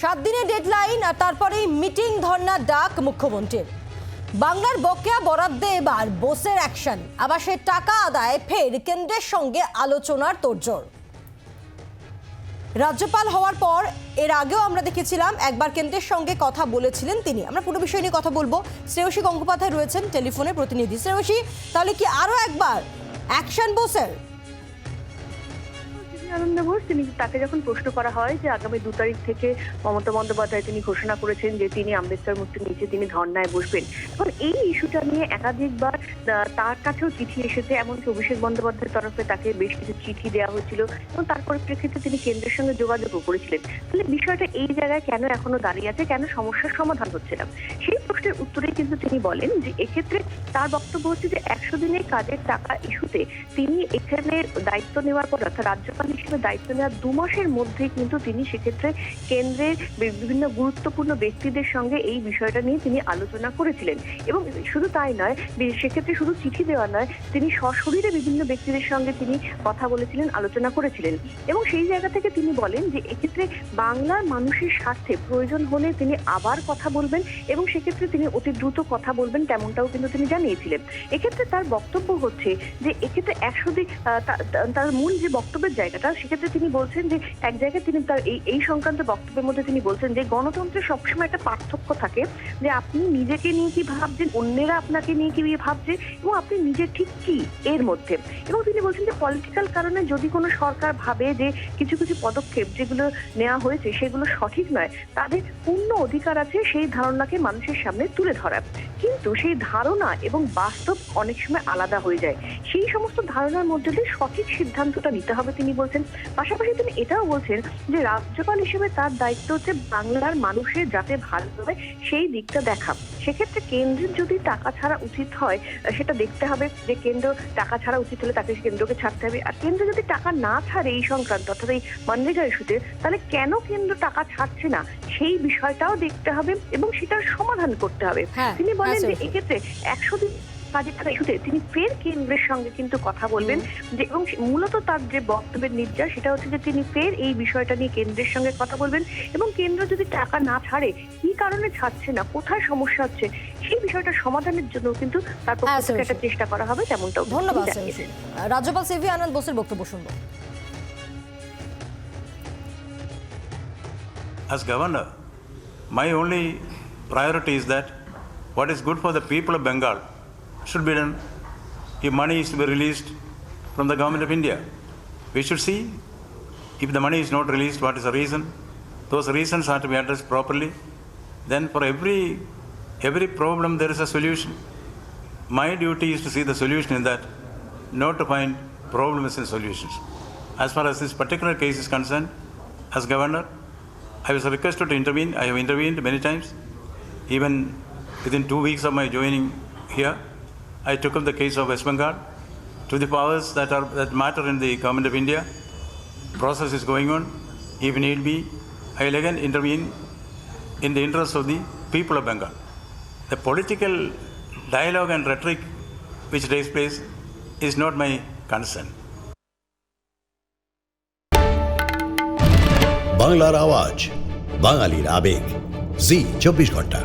সাত দিনের ডেডলাইন আর তারপরেই মিটিং ধর্নার ডাক মুখ্যমন্ত্রীর। বাংলার বকেয়া বরাদ্দে এবার বোসের অ্যাকশন আবার আবাসের টাকা আদায় ফের কেন্দ্রের সঙ্গে আলোচনার তোড়জোড়। রাজ্যপাল হওয়ার পর এর আগেও আমরা দেখেছিলাম একবার কেন্দ্রের সঙ্গে কথা বলেছিলেন তিনি। আমরা পুরো বিষয় নিয়ে কথা বলব। শ্রেয়সী গঙ্গোপাধ্যায় রয়েছেন টেলিফোনে প্রতিনিধি। শ্রেয়সী, তাহলে কি আরও একবার অ্যাকশন বোসের? আনন্দ ঘোষ তিনি তাকে যখন প্রশ্ন করা হয় যে আগামী দু তারিখ থেকে মমতা বন্দ্যোপাধ্যায় তিনি ঘোষণা করেছেন যে তিনি আম্বেদকর মূর্তির নিচে তিনি ধর্নায় বসবেন এখন এই ইস্যুটা নিয়ে একাধিকবার তার কাছেও চিঠি এসেছে, এমনকি অভিষেক বন্দ্যোপাধ্যায়ের তরফে তাকে বেশ কিছু চিঠি দেওয়া হয়েছিল এবং তার পরিপ্রেক্ষিতে তিনি কেন্দ্রের সঙ্গে যোগাযোগও করেছিলেন। তাহলে বিষয়টা এই জায়গায় কেন এখনও দাঁড়িয়ে আছে, কেন সমস্যার সমাধান হচ্ছে না? সেই প্রশ্নের উত্তরেই কিন্তু তিনি বলেন যে এক্ষেত্রে তার বক্তব্য হচ্ছে যে একশো দিনের কাজের টাকা ইস্যুতে তিনি এখানে দায়িত্ব নেওয়ার পর অর্থাৎ রাজ্যপাল হিসেবে দায়িত্ব নেওয়ার দু মাসের মধ্যে কিন্তু তিনি সেক্ষেত্রে কেন্দ্রের বিভিন্ন গুরুত্বপূর্ণ ব্যক্তিদের সঙ্গে এই বিষয়টা নিয়ে তিনি আলোচনা করেছিলেন। এবং শুধু তাই নয় সেক্ষেত্রে শুধু চিঠি দেওয়া নয়, তিনি সশরীরে বিভিন্ন ব্যক্তিদের সঙ্গে তিনি কথা বলেছিলেন, আলোচনা করেছিলেন। এবং সেই জায়গা থেকে তিনি বলেন যে, এক্ষেত্রে বাংলার মানুষের স্বার্থে প্রয়োজন হলে তিনি আবার কথা বলবেন এবং সেক্ষেত্রে তিনি অতি দ্রুত কথা বলবেন তেমনটাও কিন্তু তিনি জানিয়েছিলেন। এক্ষেত্রে তার বক্তব্য হচ্ছে যে, এক্ষেত্রে একশো তার মূল যে বক্তব্যের জায়গাটা সেক্ষেত্রে তিনি বলছেন যে এক জায়গায় তিনি তার এই এই সংক্রান্ত বক্তব্যের মধ্যে তিনি বলছেন যে গণতন্ত্রের সবসময় একটা পার্থক্য থাকে যে আপনি নিজেকে নিয়ে কি ভাবছেন, অন্যেরা আপনাকে নিয়ে কি ভাবছে এবং আপনি নিজে ঠিক কি এর মধ্যে। এবং তিনি বলছেন যে পলিটিক্যাল কারণে যদি কোনো সরকার ভাবে যে কিছু কিছু পদক্ষেপ যেগুলো নেওয়া হয়েছে সেগুলো সঠিক নয়, তাদের পূর্ণ অধিকার আছে সেই ধারণাকে মানুষের সামনে তুলে ধরার। কিন্তু সেই ধারণা এবং বাস্তব অনেক সময় আলাদা হয়ে যায়। সেই সমস্ত ধারণার মধ্যে দিয়ে সঠিক সিদ্ধান্তটা নিতে হবে তিনি বলছেন। পাশাপাশি তিনি এটাও বলছেন যে রাজ্যপাল হিসেবে তার দায়িত্ব হচ্ছে বাংলার মানুষের যাতে ভালো হবে সেই দিকটা দেখা। সেক্ষেত্রে কেন্দ্রের যদি টাকা ছাড়া উচিত হয় সেটা দেখতে হবে যে কেন্দ্র টাকা ছাড়া উচিত হলে তাকে কেন্দ্রকে ছাড়তে হবে। আর কেন্দ্র যদি টাকা না ছাড়ে এই সংক্রান্ত অর্থাৎ এই মানরেগা ইস্যুতে তাহলে কেন কেন্দ্র টাকা ছাড়ছে না? সেই বিষয়টাও দেখতে হবে এবং সেটার সমাধান করতে হবে। হ্যাঁ, তিনি বলেন হ্যাঁ, যে এক্ষেত্রে একশো দিন টাকা ইস্যুতে তিনি ফের কেন্দ্রের সঙ্গে কিন্তু কথা বলবেন। যে এবং মূলত তার যে বক্তব্যের নির্যাস সেটা হচ্ছে যে তিনি ফের এই বিষয়টা নিয়ে কেন্দ্রের সঙ্গে কথা বলবেন এবং কেন্দ্র যদি টাকা না ছাড়ে কি কারণে ছাড়ছে না কোথায় সমস্যা হচ্ছে সেই বিষয়টা সমাধানের জন্য কিন্তু তার পক্ষ হ্যাঁ, থেকে একটা চেষ্টা করা হবে তেমনটাও ধন্যবাদ রাজ্যপাল সিভি আনন্দ বোসের বক্তব্য শুনব। As governor, my only priority is that what is good for the people of Bengal should be done. If money is to be released from the government of India, we should see if the money is not released, what is the reason. Those reasons are to be addressed properly. Then for every every problem there is a solution. My duty is to see the solution in that, not to find problems in solutions. As far as this particular case is concerned, as governor, I was requested to intervene. I have intervened many times. Even within two weeks of my joining here, I took up the case of West Bengal to the powers that are that matter in the government of India. Process is going on. If need be, I will again intervene in the interest of the people of Bengal. The political dialogue and rhetoric which takes place is not my concern. বাংলার আওয়াজ বাঙালির আবেগ জি চব্বিশ ঘন্টা